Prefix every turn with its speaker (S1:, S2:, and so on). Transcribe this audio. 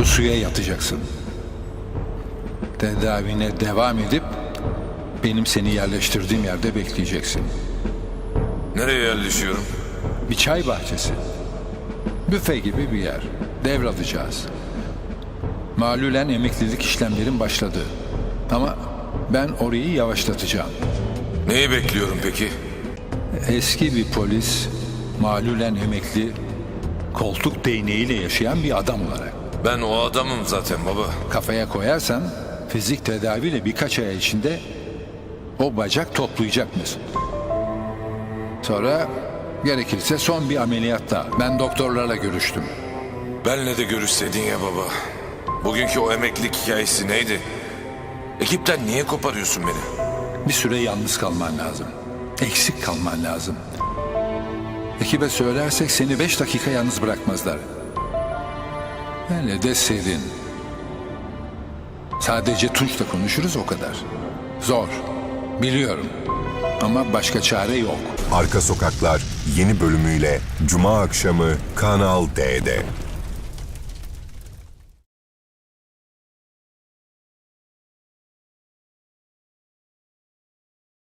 S1: Pusuya yatacaksın. Tedavine devam edip benim seni yerleştirdiğim yerde bekleyeceksin.
S2: Nereye yerleşiyorum?
S1: Bir çay bahçesi. Büfe gibi bir yer. Devralacağız. Malulen emeklilik işlemlerin başladı. Ama ben orayı yavaşlatacağım.
S2: Neyi bekliyorum peki?
S1: Eski bir polis, malulen emekli, koltuk değneğiyle yaşayan bir adam olarak.
S2: Ben o adamım zaten baba.
S1: Kafaya koyarsan fizik tedaviyle birkaç ay içinde o bacak toplayacak mısın? Sonra gerekirse son bir ameliyatla. Ben doktorlarla görüştüm.
S2: Benle de görüşseydin ya baba. Bugünkü o emeklilik hikayesi neydi? Ekipten niye koparıyorsun beni?
S1: Bir süre yalnız kalman lazım. Eksik kalman lazım. Ekibe söylersek seni beş dakika yalnız bırakmazlar. Hele de serin. Sadece Tunç'la konuşuruz o kadar. Zor. Biliyorum. Ama başka çare yok.
S3: Arka Sokaklar yeni bölümüyle Cuma akşamı Kanal D'de.